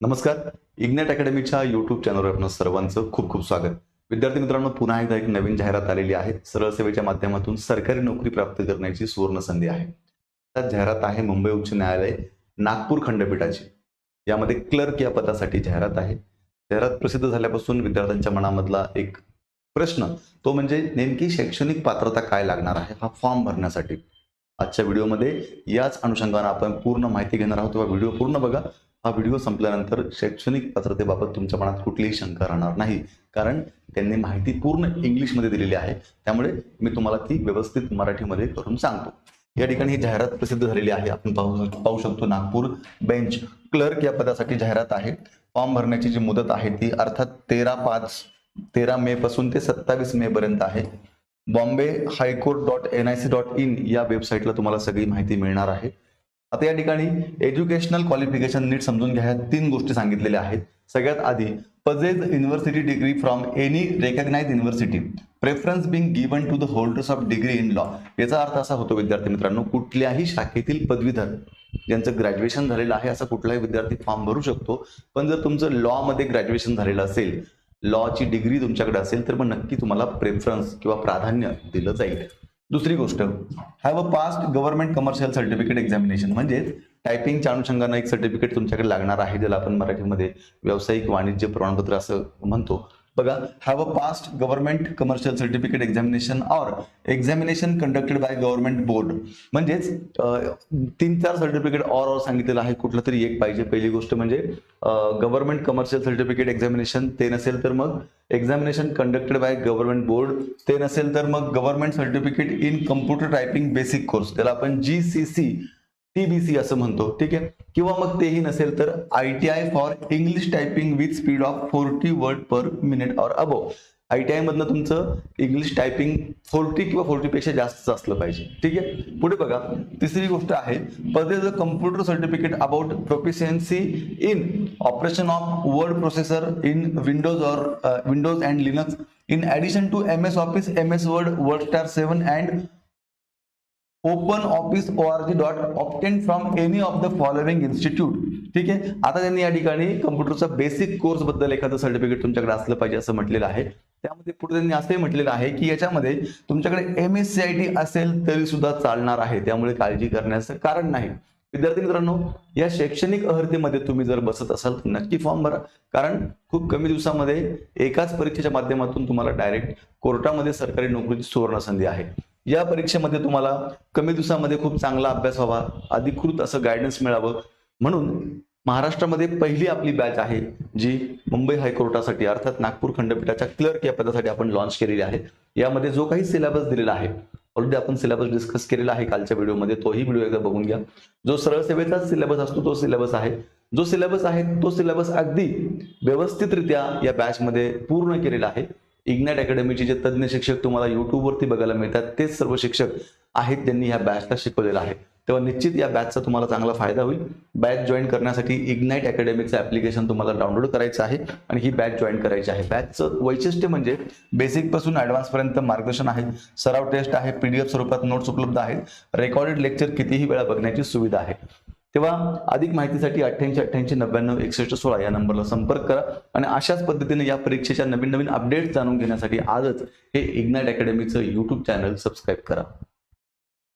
नमस्कार. Ignite अकॅडमीच्या YouTube चॅनलवर आपण सर्वांचं खूप खूप स्वागत. विद्यार्थी मित्रांनो पुन्हा एकदा एक नवीन जाहिरात आलेली आहे. सरळ सेवेच्या माध्यमातून सरकारी नोकरी प्राप्त करण्याची सुवर्ण संधी आहे. त्यात जाहिरात आहे मुंबई उच्च न्यायालय नागपूर खंडपीठाची. यामध्ये क्लर्क या पदासाठी जाहिरात आहे. जाहिरात प्रसिद्ध झाल्यापासून विद्यार्थ्यांच्या मनामधला एक प्रश्न तो म्हणजे नेमकी शैक्षणिक पात्रता काय लागणार आहे? हा फॉर्म भरण्यासाठी. आजच्या व्हिडिओमध्ये याच अनुषंगाने आपण पूर्ण माहिती घेणार आहोत. तेव्हा व्हिडिओ पूर्ण बघा. हा व्हिडिओ संपल्यानंतर शैक्षणिक पात्रतेबाबत तुमच्या मनात कुठलीही शंका राहणार नाही. कारण त्यांनी माहिती पूर्ण इंग्लिशमध्ये दिलेली आहे. त्यामुळे मी तुम्हाला ती व्यवस्थित मराठीमध्ये करून सांगतो. या ठिकाणी ही जाहिरात प्रसिद्ध झालेली आहे. आपण पाहू पाहू शकतो नागपूर बेंच क्लर्क या पदासाठी जाहिरात आहे. फॉर्म भरण्याची जी मुदत आहे ती अर्थात तेरा पाच तेरा मे पासून ते सत्तावीस मे पर्यंत आहे. Bombay high court dot N I C dot in या वेबसाईटला तुम्हाला सगळी माहिती मिळणार आहे. आता या ठिकाणी एज्युकेशनल क्वालिफिकेशन नीट समजून घ्या तीन गोष्टी सांगितलेल्या आहेत. सगळ्यात आधी possesses university degree from any recognize university preference being given to the holders of degree in law याचा अर्थ असा होतो विद्यार्थी मित्रांनो कुठल्याही शाखेतील पदवीधर ज्यांचं ग्रॅज्युएशन झालेलं आहे असा कुठलाही विद्यार्थी फॉर्म भरू शकतो. पण जर तुमचं लॉमध्ये ग्रॅज्युएशन झालेलं असेल लॉची डिग्री तुमच्याकडे असेल तर मग नक्की तुम्हाला प्रेफरन्स किंवा प्राधान्य दिलं जाईल. दुसरी गोष्ट have a passed government commercial certificate examination म्हणजेच टायपिंगच्या अनुषंगानं एक सर्टिफिकेट तुमच्याकडे लागणार आहे ज्याला आपण मराठीमध्ये व्यावसायिक वाणिज्य प्रमाणपत्र असं म्हणतो. बघा have a passed government commercial certificate examination or examination conducted by government board म्हणजेच तीन चार सर्टिफिकेट ऑर ऑर सांगितलेलं आहे कुठलं तरी एक पाहिजे. पहिली गोष्ट म्हणजे गव्हर्नमेंट कमर्शियल सर्टिफिकेट एक्झामिनेशन ते नसेल तर मग examination conducted by government board ते नसेल तर मग government certificate in computer typing basic course त्याला आपण G C C T B C असं म्हणतो ठीक आहे? किंवा मग तेही नसेल तर I T I for English typing with speed of forty word per minute or above I T आयमधनं तुमचं इंग्लिश टायपिंग फोर्टी किंवा फोर्टीपेक्षा जास्तच असलं पाहिजे ठीक आहे? पुढे बघा तिसरी गोष्ट आहे possesses a computer certificate about proficiency in operation of word processor in Windows or Windows and Linux in addition to M S office M S word word star seven and open office O R G dot obtained from any of the following institute ठीक आहे? आता त्यांनी या ठिकाणी कम्प्युटरचा basic कोर्सबद्दल एखादं certificate तुमच्याकडे असलं पाहिजे असं म्हटलेलं आहे. त्यामध्ये पुढे त्यांनी असंही म्हटलेलं आहे की याच्यामध्ये तुमच्याकडे M S C I T असेल तरी सुद्धा चालणार आहे. त्यामुळे काळजी करण्याचं कारण नाही. विद्यार्थी मित्रांनो या शैक्षणिक अर्हतेमध्ये तुम्ही जर बसत असाल तर नक्की फॉर्म भरा. कारण खूप कमी दिवसामध्ये एकाच परीक्षेच्या माध्यमातून तुम्हाला डायरेक्ट कोर्टामध्ये सरकारी नोकरीची सुवर्ण संधी आहे. या परीक्षेमध्ये तुम्हाला कमी दिवसामध्ये खूप चांगला अभ्यास व्हावा अधिकृत असं गायडन्स मिळावं. म्हणून महाराष्ट्रामध्ये पहिली आपली बॅच आहे जी मुंबई हायकोर्टासाठी अर्थात नागपूर खंडपीठाच्या क्लर्क या पदासाठी आपण लॉन्च केलेली आहे. यामध्ये जो काही सिलेबस दिलेला आहे ऑलरेडी आपण सिलेबस डिस्कस केलेला आहे कालच्या व्हिडिओमध्ये तोही व्हिडिओ एकदा बघून घ्या. जो सरळ सेवेचा सिलेबस असतो तो सिलेबस आहे. जो सिलेबस आहे तो सिलेबस अगदी व्यवस्थितरित्या या बॅचमध्ये पूर्ण केलेला आहे. इग्नाइट अकॅडमीचे जे तज्ज्ञ शिक्षक तुम्हाला युट्यूबवरती बघायला मिळतात तेच सर्व शिक्षक आहेत त्यांनी ह्या बॅचला शिकवलेलं आहे. तेव्हा निश्चित या बॅचचा तुम्हाला चांगला फायदा होईल. बॅच जॉईन करण्यासाठी इग्नाईट अकॅडमीचं ऍप्लिकेशन तुम्हाला डाउनलोड करायचं आहे आणि ही बॅच जॉईन करायची आहे. बॅचचं वैशिष्ट्य म्हणजे बेसिकपासून ॲडव्हान्सपर्यंत मार्गदर्शन आहे. सराव टेस्ट आहे पी डी एफ स्वरूपात नोट्स उपलब्ध आहेत. रेकॉर्डेड लेक्चर कितीही वेळा बघण्याची सुविधा आहे. किंवा अधिक माहितीसाठी अठ्ठ्याऐंशी अठ्ठ्याऐंशी नव्याण्णव एकसष्ट सोळा या नंबरला संपर्क करा आणि अशाच पद्धतीने या परीक्षेच्या नवीन नवीन अपडेट जाणून घेण्यासाठी आजच हे इग्नाईट अकॅडमीचं यूट्यूब चॅनल सबस्क्राईब करा.